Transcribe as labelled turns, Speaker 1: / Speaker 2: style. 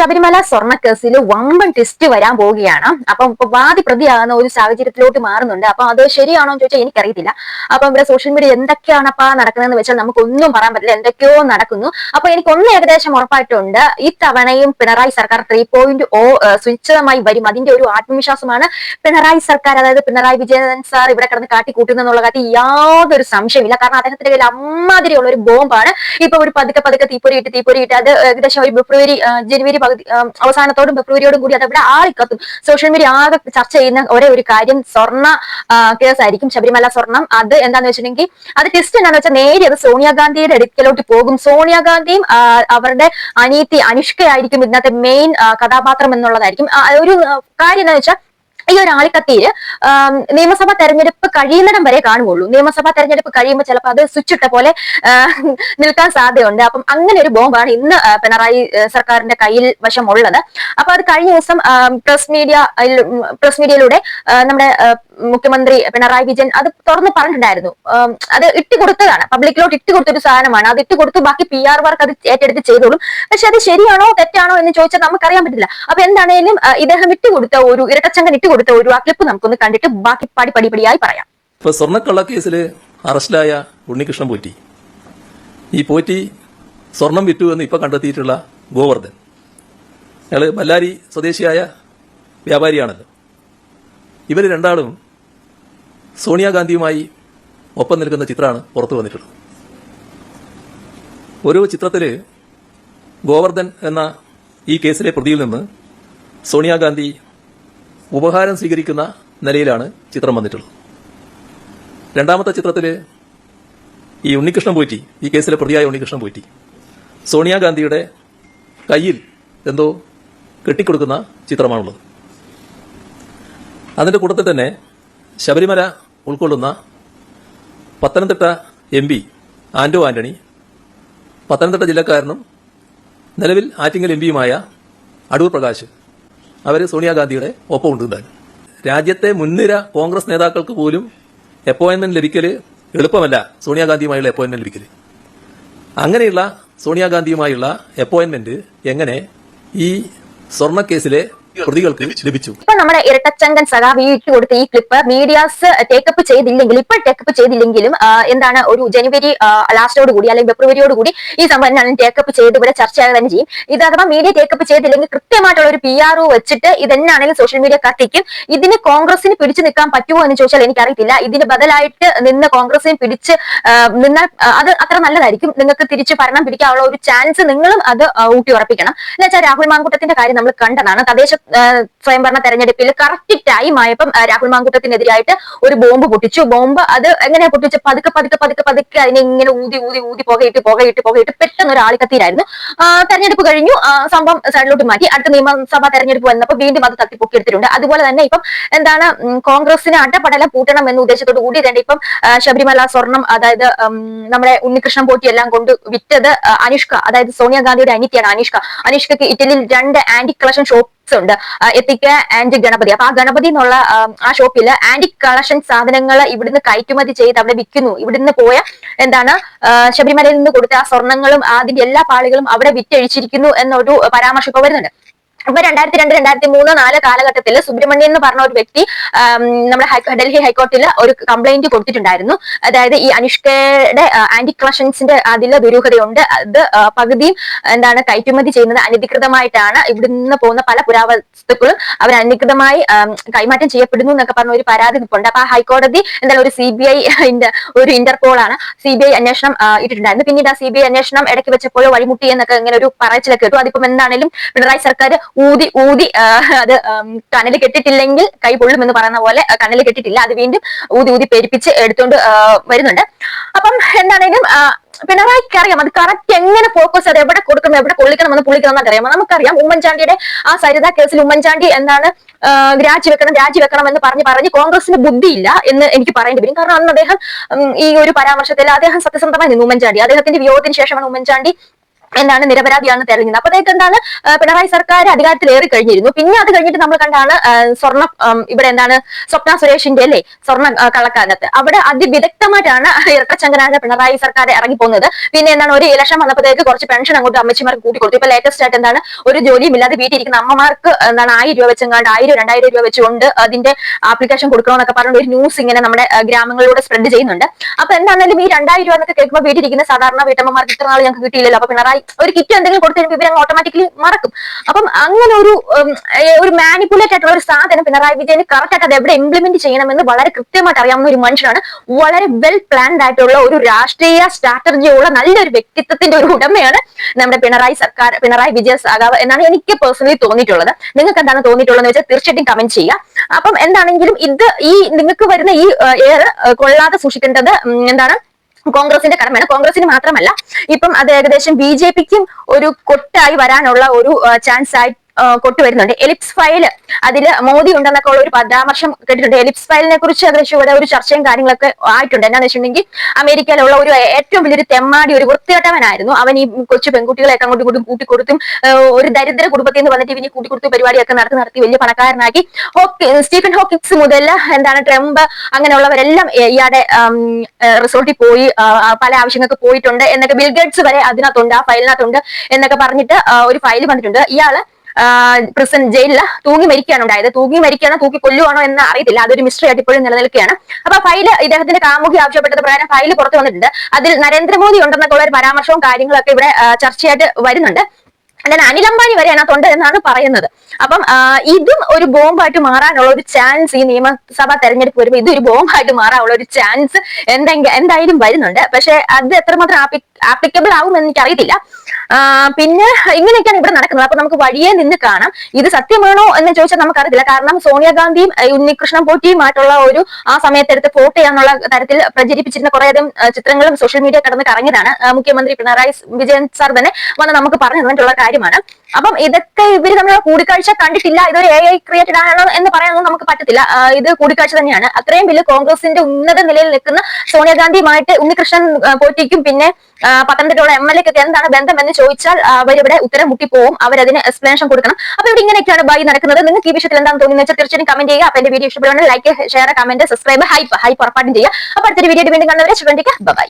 Speaker 1: ശബരിമല സ്വർണക്കേസിൽ വമ്പൻ ട്വിസ്റ്റ് വരാൻ പോവുകയാണ്. അപ്പം ഇപ്പൊ വാദി പ്രതിയാകുന്ന ഒരു സാഹചര്യത്തിലോട്ട് മാറുന്നുണ്ട്. അപ്പൊ അത് ശരിയാണോ എന്ന് ചോദിച്ചാൽ എനിക്കറിയത്തില്ല. അപ്പൊ ഇവിടെ സോഷ്യൽ മീഡിയ എന്തൊക്കെയാണ് അപ്പൊ നടക്കുന്നതെന്ന് വെച്ചാൽ നമുക്കൊന്നും പറയാൻ പറ്റില്ല. എന്തൊക്കെയോ നടക്കുന്നു. അപ്പൊ എനിക്കൊന്ന് ഏകദേശം ഉറപ്പായിട്ടുണ്ട്. ഈ തവണയും പിണറായി സർക്കാർ ത്രീ പോയിന്റ് ഓ സുനിശ്ചിതമായി വരും. അതിന്റെ ഒരു ആത്മവിശ്വാസമാണ് പിണറായി സർക്കാർ. അതായത് പിണറായി വിജയൻ സാർ ഇവിടെ കിടന്ന് കാട്ടിക്കൂട്ടുന്നുള്ള കാര്യത്തിൽ യാതൊരു സംശയമില്ല കാരണം അദ്ദേഹത്തിന്റെ കയ്യിൽ അമ്മാതിരിയുള്ള ഒരു ബോംബാണ്. ഇപ്പൊ ഒരു പതുക്കെ പതുക്കെ തീപ്പൊരിയിട്ട് തീപ്പൊരിയിട്ട് അത് ഏകദേശം ഒരു ഫെബ്രുവരി ജനുവരി പകുതി അവസാനത്തോടും ഫെബ്രുവരിയോടും കൂടി അത് ഇവിടെ ആളിക്കത്തും. സോഷ്യൽ മീഡിയ ആകെ ചർച്ച ചെയ്യുന്ന ഒരേ ഒരു കാര്യം സ്വർണ കേസ് ആയിരിക്കും. ശബരിമല സ്വർണം. അത് എന്താന്ന് വെച്ചിട്ടുണ്ടെങ്കിൽ അത് ടെസ്റ്റ് എന്താണെന്ന് വെച്ചാൽ നേരെ അത് സോണിയാഗാന്ധിയുടെ അടുക്കലോട്ട് പോകും. സോണിയാഗാന്ധിയും അവരുടെ അനീതി അനുഷ്കയായിരിക്കും. ഇന്നത്തെ മെയിൻ കഥാപാത്രം എന്നുള്ളതായിരിക്കും. ഒരു കാര്യം എന്താണെന്ന് വെച്ചാൽ ഈ ഒരു ആളിക്കത്തിയിൽ ആം, നിയമസഭാ തെരഞ്ഞെടുപ്പ് കഴിയുന്നിടം വരെ കാണുകയുള്ളൂ. നിയമസഭാ തെരഞ്ഞെടുപ്പ് കഴിയുമ്പോൾ ചിലപ്പോൾ അത് സ്വിച്ച് ഇട്ട പോലെ നിൽക്കാൻ സാധ്യതയുണ്ട്. അപ്പം അങ്ങനെ ഒരു ബോംബാണ് ഇന്ന് പിണറായി സർക്കാരിന്റെ കയ്യിൽ വശമുള്ളത്. അപ്പൊ അത് കഴിഞ്ഞ ദിവസം പ്രസ് മീഡിയ പ്രസ് മീഡിയയിലൂടെ നമ്മുടെ മുഖ്യമന്ത്രി പിണറായി വിജയൻ അത് തുറന്ന് പറഞ്ഞിട്ടുണ്ടായിരുന്നു. അത് ഇട്ടുകൊടുത്തതാണ് പബ്ലിക്കിലോട്ട് ഇട്ടുകൊടുത്തൊരു സാധനമാണ്. അത് ഇട്ടുകൊടുത്തു ബാക്കി പി ആർ വർക്ക് അത് ഏറ്റെടുത്ത് ചെയ്തോളും. പക്ഷെ അത് ശരിയാണോ തെറ്റാണോ എന്ന് ചോദിച്ചാൽ നമുക്കറിയാൻ പറ്റില്ല. അപ്പൊ എന്താണേലും ഇദ്ദേഹം ഇട്ടുകൊടുത്ത ഒരു ഇരട്ടച്ചങ്കൻ ഇട്ടുകൊടുത്ത ഒരു ആ ക്ലിപ്പ് നമുക്കൊന്ന് കണ്ടിട്ട് ബാക്കി പടി പടിപടിയായി പറയാം.
Speaker 2: ഇപ്പൊ സ്വർണക്കള്ള കേസിൽ അറസ്റ്റിലായ ഉണ്ണികൃഷ്ണൻ പോറ്റി. ഈ പോറ്റി സ്വർണം വിറ്റു എന്ന് ഇപ്പൊ കണ്ടെത്തിയിട്ടുള്ള ഗോവർദ്ധൻ. അയാൾ ബല്ലാരി സ്വദേശിയായ വ്യാപാരിയാണല്ലോ. ഇവർ രണ്ടാളും സോണിയാഗാന്ധിയുമായി ഒപ്പം നിൽക്കുന്ന ചിത്രമാണ് പുറത്തു വന്നിട്ടുള്ളത്. ഓരോ ചിത്രത്തിൽ ഗോവർദ്ധൻ എന്ന ഈ കേസിലെ പ്രതിയിൽ നിന്ന് സോണിയാഗാന്ധി ഉപഹാരം സ്വീകരിക്കുന്ന നിലയിലാണ് ചിത്രം വന്നിട്ടുള്ളത്. രണ്ടാമത്തെ ചിത്രത്തിൽ ഈ ഉണ്ണികൃഷ്ണൻ പോറ്റി ഈ കേസിലെ പ്രതിയായ ഉണ്ണികൃഷ്ണൻ പോറ്റി സോണിയാഗാന്ധിയുടെ കയ്യിൽ എന്തോ കെട്ടിക്കൊടുക്കുന്ന ചിത്രമാണുള്ളത്. അതിന്റെ കൂട്ടത്തിൽ തന്നെ ശബരിമല ഉൾക്കൊള്ളുന്ന പത്തനംതിട്ട എം പി ആന്റോ ആന്റണി പത്തനംതിട്ട ജില്ലക്കാരനും നിലവിൽ ആറ്റിങ്ങൽ എം പിയുമായ അടൂർ പ്രകാശ് അവർ സോണിയാഗാന്ധിയുടെ ഒപ്പമുണ്ട് എന്തായാലും രാജ്യത്തെ മുൻനിര കോൺഗ്രസ് നേതാക്കൾക്ക് പോലും അപ്പോയിന്റ്മെന്റ് ലഭിക്കൽ എളുപ്പമല്ല സോണിയാഗാന്ധിയുമായുള്ള അപ്പോയിന്റ്മെന്റ് ലഭിക്കൽ. അങ്ങനെയുള്ള സോണിയാഗാന്ധിയുമായുള്ള അപ്പോയിന്റ്മെന്റ് എങ്ങനെ ഈ സ്വർണക്കേസിലെ പ്രതികൾക്ക് ലഭിച്ചു.
Speaker 1: ഇപ്പൊ നമ്മുടെ ഇരട്ടച്ചങ്കൻ സഖാവ് ഈ ഇട്ട് കൊടുത്ത ഈ ക്ലിപ്പ് മീഡിയാസ് ടേക്കപ്പ് ചെയ്തില്ലെങ്കിൽ ഇപ്പൊ ടേക്കപ്പ് ചെയ്തില്ലെങ്കിലും എന്താണ് ഒരു ജനുവരി ലാസ്റ്റോട് കൂടി അല്ലെങ്കിൽ ഫെബ്രുവരിയോട് കൂടി ഈ സംഭവം ഞാൻ ടേക്കപ്പ് ചെയ്ത് ഇവിടെ ചർച്ചയാകുക തന്നെ ചെയ്യും. ഇത് അഥവാ മീഡിയ ടേക്കപ്പ് ചെയ്തില്ലെങ്കിൽ കൃത്യമായിട്ടുള്ള ഒരു പി ആർ ഒ വെച്ചിട്ട് ഇതെന്നാണെങ്കിലും സോഷ്യൽ മീഡിയ കത്തിക്കും ഇതിന് കോൺഗ്രസിന് പിടിച്ചു നിൽക്കാൻ പറ്റുമോ എന്ന് ചോദിച്ചാൽ എനിക്കറിയത്തില്ല. ഇതിന് ബദലായിട്ട് നിന്ന് കോൺഗ്രസിന് പിടിച്ച് നിന്നാൽ അത് അത്ര നല്ലതായിരിക്കും. നിങ്ങൾക്ക് തിരിച്ച് ഭരണം പിടിക്കാനുള്ള ഒരു ചാൻസ് നിങ്ങളും അത് ഊട്ടി ഉറപ്പിക്കണം എന്ന് വെച്ചാൽ രാഹുൽ മാങ്കൂട്ടത്തിന്റെ കാര്യം നമ്മൾ കണ്ടതാണ്. തദ്ദേശ സ്വയംഭരണ തെരഞ്ഞെടുപ്പിൽ കറക്റ്റ് ടൈം ആയപ്പം രാഹുൽ മാങ്കൂട്ടത്തിനെതിരായിട്ട് ഒരു ബോംബ് പൊട്ടിച്ചു. ബോംബ് അത് എങ്ങനെ പൊട്ടിച്ച്? പതുക്കെ പതുക്കെ പതുക്കെ പതുക്കെ അതിനെ ഇങ്ങനെ ഊതി ഊതി ഊതി പുകയിട്ട് പുകയിട്ട് പുകയിട്ട് പെട്ടെന്ന് ഒരാൾ ആളിക്കത്തിയിലായിരുന്നു. ആ, തെരഞ്ഞെടുപ്പ് കഴിഞ്ഞു. സംഭവം സൈഡിലോട്ട് മാറ്റി. അടുത്ത നിയമസഭാ തെരഞ്ഞെടുപ്പ് വന്നപ്പോൾ വീണ്ടും അത് തട്ടിപ്പൊക്കിയെടുത്തിട്ടുണ്ട്. അതുപോലെ തന്നെ ഇപ്പം എന്താണ് കോൺഗ്രസിന് അട്ടപ്പടലം പൂട്ടണം എന്ന ഉദ്ദേശത്തോട് കൂടി തന്നെ ഇപ്പം ശബരിമല സ്വർണം അതായത് നമ്മുടെ ഉണ്ണികൃഷ്ണൻ പോറ്റി എല്ലാം കൊണ്ട് വിറ്റത് അനുഷ്ക അതായത് സോണിയാഗാന്ധിയുടെ അനിത്യാണ് അനുഷ്ക. അനുഷ്കയ്ക്ക് ഇറ്റലിയിൽ രണ്ട് ആന്റി കളക്ഷൻ ഷോപ്സ് ഉണ്ട് എത്തിക്ക ആൻഡ് ഗണപതി. അപ്പൊ ആ ഗണപതി എന്നുള്ള ആ, ഷോപ്പിൽ ആന്റി കളക്ഷൻ സാധനങ്ങൾ ഇവിടുന്ന് കയറ്റുമതി ചെയ്ത് അവിടെ വിൽക്കുന്നു. ഇവിടുന്ന് പോയ എന്താണ് ശബരിമലയിൽ നിന്ന് കൊടുത്ത ആ സ്വർണങ്ങളും അതിന്റെ എല്ലാ പാളികളും അവിടെ വിറ്റഴിച്ചിരിക്കുന്നു എന്നൊരു പരാമർശം ഇപ്പൊ വരുന്നുണ്ട്. അപ്പൊ രണ്ടായിരത്തി രണ്ട് രണ്ടായിരത്തി മൂന്ന് നാല് കാലഘട്ടത്തിൽ സുബ്രഹ്മണ്യൻ എന്ന് പറഞ്ഞ ഒരു വ്യക്തി നമ്മുടെ ഡൽഹി ഹൈക്കോടതിയിൽ ഒരു കംപ്ലൈന്റ് കൊടുത്തിട്ടുണ്ടായിരുന്നു. അതായത് ഈ അനുഷ്കയുടെ ആന്റി ക്രഷൻസിന്റെ അതിൽ ദുരൂഹതയുണ്ട്. അത് പകുതിയും എന്താണ് കയറ്റുമതി ചെയ്യുന്നത് അനധികൃതമായിട്ടാണ് ഇവിടെ നിന്ന് പോകുന്ന പല പുരാവസ്തുക്കളും അവർ അനധികൃതമായി കൈമാറ്റം ചെയ്യപ്പെടുന്നു എന്നൊക്കെ പറഞ്ഞ ഒരു പരാതി നിൽപ്പുണ്ട് അപ്പൊ ആ ഹൈക്കോടതി എന്തായാലും ഒരു സി ബി ഐ ഒരു ഇന്റർപോൾ ആണ് സി ബി ഐ അന്വേഷണം ഇട്ടിട്ടുണ്ടായിരുന്നു. പിന്നീട് ആ സി ബി ഐ അന്വേഷണം ഇടയ്ക്ക് വെച്ചപ്പോഴോ വഴിമുട്ടി എന്നൊക്കെ ഇങ്ങനെ ഒരു പറച്ചിലൊക്കെ കേട്ടു. അതിപ്പം എന്താണെങ്കിലും പിണറായി സർക്കാർ ഊതി ഊതി അത് കനൽ കെട്ടിട്ടില്ലെങ്കിൽ കൈ പൊള്ളും എന്ന് പറയുന്ന പോലെ കനൽ കെട്ടിട്ടില്ല. അത് വീണ്ടും ഊതി ഊതി പെരുപ്പിച്ച് എടുത്തുകൊണ്ട് വരുന്നുണ്ട്. അപ്പം എന്താണെങ്കിലും പിണറായിക്ക് അറിയാം. അത് കറക്റ്റ് എങ്ങനെ ഫോക്കസ് അത് എവിടെ കൊടുക്കണം എവിടെ കൊള്ളിക്കണം എന്ന് പുള്ളിക്കണം എന്നൊക്കെ അറിയാം നമുക്കറിയാം ഉമ്മൻചാണ്ടിയുടെ ആ സരിത കേസിൽ ഉമ്മൻചാണ്ടി എന്താണ് രാജിവെക്കണം രാജിവെക്കണം എന്ന് പറഞ്ഞ് പറഞ്ഞ് കോൺഗ്രസിന് ബുദ്ധിയില്ല എന്ന് എനിക്ക് പറയേണ്ടി വരും. കാരണം അന്ന് അദ്ദേഹം ഈ ഒരു പരാമർശത്തിൽ അദ്ദേഹം സത്യസന്ധമായി നിന്നു ഉമ്മൻചാണ്ടി. അദ്ദേഹത്തിന്റെ വിയോഗത്തിന് ശേഷമാണ് ഉമ്മൻചാണ്ടി എന്താണ് നിരപരാധിയാണ് തെരഞ്ഞത് അപ്പോഴത്തേക്ക് എന്താണ് പിണറായി സർക്കാർ അധികാരത്തിൽ ഏറി കഴിഞ്ഞിരുന്നു. പിന്നെ അത് കഴിഞ്ഞിട്ട് നമ്മൾ കണ്ടാണ് സ്വർണ ഇവിടെ എന്താണ് സ്വപ്ന സുരേഷിന്റെ അല്ലേ സ്വർണ കളക്കാനത്ത് അവിടെ അതിവിദഗ്ധമായിട്ടാണ് ഇരട്ടച്ചങ്കനായ പിണറായി സർക്കാർ ഇറങ്ങി പോകുന്നത് പിന്നെ എന്താണ് ഒരു ഇലക്ഷൻ വന്നപ്പോഴത്തേക്ക് കുറച്ച് പെൻഷൻ അങ്ങോട്ട് അമ്മച്ചിമാർക്ക് കൂട്ടി കൊടുത്തു ഇപ്പൊ ലേറ്റസ്റ്റ് ആയിട്ട് എന്താണ് ഒരു ജോലിയും ഇല്ലാതെ വീട്ടിൽ ഇരിക്കുന്ന അമ്മമാർക്ക് എന്താണ് ആയിരം രൂപ വെച്ചെങ്ങാണ്ട് ആയിരം രണ്ടായിരം രൂപ വെച്ചുകൊണ്ട് അതിന്റെ ആപ്ലിക്കേഷൻ കൊടുക്കണമെന്നൊക്കെ പറഞ്ഞൊരു ന്യൂസ് ഇങ്ങനെ നമ്മുടെ ഗ്രാമങ്ങളിലൂടെ സ്പ്രെഡ് ചെയ്യുന്നുണ്ട്. അപ്പൊ എന്താണെങ്കിലും ഈ രണ്ടായിരം രൂപ എന്നൊക്കെ കേൾക്കുമ്പോൾ വീട്ടിലിരിക്കുന്ന സാധാരണ വീട്ടമ്മമാർക്ക് ഇത്ര നാൾ ഞങ്ങൾക്ക് കിട്ടിയില്ലല്ലോ. അപ്പൊ പിണറായി ഒരു കിറ്റ് എന്തെങ്കിലും കൊടുത്തു കഴിയുമ്പോൾ ഇവരങ്ങ് ഓട്ടോമാറ്റിക്കലി മറക്കും. അപ്പം അങ്ങനെ ഒരു ഒരു മാനിപ്പുലേറ്റ് ആയിട്ടുള്ള ഒരു സാധനം പിണറായി വിജയന് കറക്റ്റ് ആയിട്ട് അത് എവിടെ ഇംപ്ലിമെന്റ് ചെയ്യണമെന്ന് വളരെ കൃത്യമായിട്ട് അറിയാവുന്ന ഒരു മനുഷ്യനാണ്. വളരെ വെൽ പ്ലാൻഡ് ആയിട്ടുള്ള ഒരു രാഷ്ട്രീയ സ്ട്രാറ്റജിയുള്ള നല്ലൊരു വ്യക്തിത്വത്തിന്റെ ഒരു ഉടമയാണ് നമ്മുടെ പിണറായി സർക്കാർ പിണറായി വിജയ സാഗാവ് എന്നാണ് എനിക്ക് പേഴ്സണലി തോന്നിയിട്ടുള്ളത്. നിങ്ങൾക്ക് എന്താണ് തോന്നിയിട്ടുള്ളത് വെച്ചാൽ തീർച്ചയായിട്ടും കമന്റ് ചെയ്യുക അപ്പം എന്താണെങ്കിലും ഇത് ഈ നിങ്ങൾക്ക് വരുന്ന ഈ എയർ കൊള്ളാതെ സൂക്ഷിക്കേണ്ടത് എന്താണ്? കോൺഗ്രസിന്റെ കടമയാണ്. കോൺഗ്രസിന് മാത്രമല്ല ഇപ്പം അത് ഏകദേശം ബി ജെ പിക്കും ഒരു കൊട്ടായി വരാനുള്ള ഒരു ചാൻസ് ആയി ആ, കൊട്ടു വരുന്നുണ്ട് എലിപ്സ് ഫയൽ അതിൽ മോദി ഉണ്ടെന്നൊക്കെ ഉള്ള ഒരു പരാമർശം കേട്ടിട്ടുണ്ട്. എലിപ്സ് ഫയലിനെ കുറിച്ച് ഏകദേശം ഇവിടെ ഒരു ചർച്ചയും കാര്യങ്ങളൊക്കെ ആയിട്ടുണ്ട്. എന്നാന്ന് വെച്ചിട്ടുണ്ടെങ്കിൽ അമേരിക്കയിലുള്ള ഒരു ഏറ്റവും വലിയൊരു തെമ്മാടി ഒരു വൃത്തികെട്ടവനായിരുന്നു. അവൻ ഈ കൊച്ചു പെൺകുട്ടികളെയൊക്കെ അങ്ങോട്ടും ഇങ്ങോട്ടും കൂട്ടിക്കൊടുത്തും ഒരു ദരിദ്ര കുടുംബത്തിൽ നിന്ന് വന്നിട്ട് ഇവന് കൂട്ടിക്കൊടുത്ത് പരിപാടിയൊക്കെ നടത്തി നടത്തി വലിയ പണക്കാരനാക്കി. ഹോക്കി സ്റ്റീഫൻ ഹോക്കിക്സ് മുതൽ എന്താണ് ട്രംപ് അങ്ങനെയുള്ളവരെല്ലാം ഇയാളുടെ റിസോർട്ടിൽ പോയി പല ആവശ്യങ്ങൾക്ക് പോയിട്ടുണ്ട് എന്നൊക്കെ ബിൽഗേറ്റ്സ് വരെ അതിനകത്തുണ്ട് ആ ഫയലിനകത്തുണ്ട് എന്നൊക്കെ പറഞ്ഞിട്ട് ഒരു ഫയൽ വന്നിട്ടുണ്ട്. ഇയാൾ പ്രിസൺ ജയിലിൽ തൂങ്ങി മരിക്കുകയാണ് ഉണ്ടായത്. തൂങ്ങി മരിക്കുകയാണോ തൂക്കി കൊല്ലുവാണോ എന്ന് അറിയത്തില്ല. അതൊരു മിസ്റ്ററി ആയിട്ട് ഇപ്പോഴും നിലനിൽക്കുകയാണ്. അപ്പൊ ഫയൽ ഇദ്ദേഹത്തിന്റെ കാമുകി ആവശ്യപ്പെട്ടത് പ്രകാരം ഫയൽ പുറത്തു വന്നിട്ടുണ്ട്. അതിൽ നരേന്ദ്രമോദി ഉണ്ടെന്നൊക്കെ ഒരു പരാമർശവും കാര്യങ്ങളൊക്കെ ഇവിടെ ചർച്ചയായിട്ട് വരുന്നുണ്ട്. എന്നാൽ അനിൽ അംബാനി വരെ അതിനകത്തുണ്ട് എന്നാണ് പറയുന്നത്. അപ്പം ഇതും ഒരു ബോംബായിട്ട് മാറാനുള്ള ഒരു ചാൻസ് ഈ നിയമസഭാ തെരഞ്ഞെടുപ്പ് വരുമ്പോൾ ഇതൊരു ബോംബായിട്ട് മാറാനുള്ള ഒരു ചാൻസ് എന്തെങ്കിലും എന്തായാലും വരുന്നുണ്ട്. പക്ഷെ അത് എത്രമാത്രം ആപ്ലിക്കബിൾ ആവും എന്ന് എനിക്കറിയത്തില്ല. പിന്നെ ഇങ്ങനെയൊക്കെയാണ് ഇവിടെ നടക്കുന്നത്. അപ്പൊ നമുക്ക് വഴിയെ നിന്ന് കാണാം. ഇത് സത്യമാണോ എന്ന് ചോദിച്ചാൽ നമുക്കറിയില്ല കാരണം സോണിയാഗാന്ധിയും ഉണ്ണികൃഷ്ണൻ പോറ്റിയുമായിട്ടുള്ള ഒരു ആ സമയത്ത് എടുത്ത് ഫോട്ടോ ചെയ്യാനുള്ള തരത്തിൽ പ്രചരിപ്പിച്ചിരുന്ന കുറേയധികം ചിത്രങ്ങളും സോഷ്യൽ മീഡിയ കടന്ന് കറങ്ങിയതാണ് മുഖ്യമന്ത്രി പിണറായി വിജയൻ സാർ തന്നെ വന്ന് നമുക്ക് പറഞ്ഞു തന്നിട്ടുള്ള കാര്യമാണ്. അപ്പം ഇതൊക്കെ ഇവർ തമ്മിലുള്ള കൂടിക്കാഴ്ച കണ്ടിട്ടില്ല ഇതൊരു എ ഐ ക്രിയേറ്റഡ് ആണോ എന്ന് പറയാനൊന്നും നമുക്ക് പറ്റത്തില്ല. ഇത് കൂടിക്കാഴ്ച തന്നെയാണ്. അത്രയും വലിയ കോൺഗ്രസിന്റെ ഉന്നത നിലയിൽ നിൽക്കുന്ന സോണിയാഗാന്ധിയുമായിട്ട് ഉണ്ണികൃഷ്ണൻ പോറ്റിക്കും പിന്നെ പത്തനംതിട്ടയുടെ എം എൽ എക്കൊക്കെ എന്താണ് ബന്ധം എന്ന് ചോദിച്ചാൽ അവരിവിടെ ഉത്തരം മുട്ടിപ്പോവും. അവരതിന് എക്സ്പ്ലനേഷൻ കൊടുക്കണം. അപ്പൊ ഇവിടെ ഇങ്ങനെയൊക്കെയാണ് ബൈ നടക്കുന്നത്. നിങ്ങൾക്ക് ഈ വിഷയത്തിൽ എന്താണ് തോന്നുന്നത് വെച്ചാൽ തീർച്ചയായും കമന്റ് ചെയ്യുക. അപ്പൊ എന്റെ വീഡിയോ ഇഷ്ടപ്പെടുകയാണെങ്കിൽ like share comment subscribe hype hype ഉറപ്പായിട്ടും ചെയ്യുക. അപ്പൊ അടുത്തൊരു വീഡിയോ വീണ്ടും കണ്ടവരെ ചുവണ്ടിക്ക് ബൈ